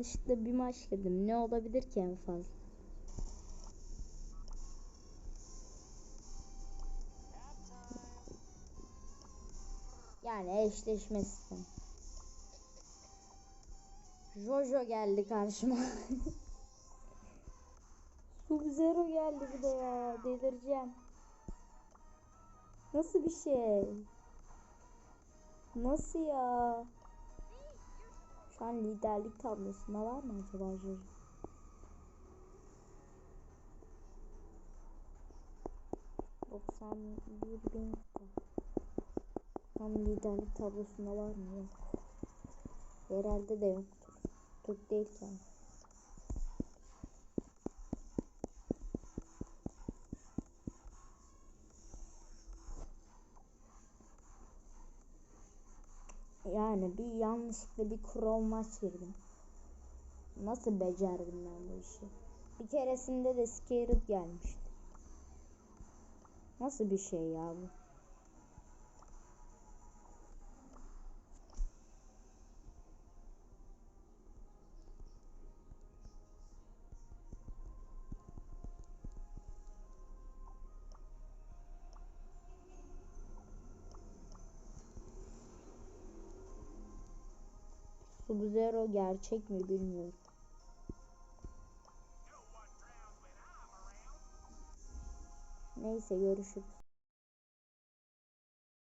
yanlışlıkla bir maç girdim. Ne olabilir ki en fazla? Yani eşleşmesi. Jojo geldi karşıma. Sub-Zero geldi bir de ya. Delireceğim. Nasıl bir şey? Nasıl ya? Şu an liderlik tablosunda var mı acaba Jojo? Doksan bir bin Tam liderlik tablosunda var mı? Yok. Herhalde de yoktur. Türk değil ki. Yani bir yanlışlıkla bir Chrome maç girdim. Nasıl becerdim ben bu işi? Bir keresinde de Scared gelmişti. Nasıl bir şey ya bu? Sub-Zero gerçek mi bilmiyorum. Neyse görüşürüz.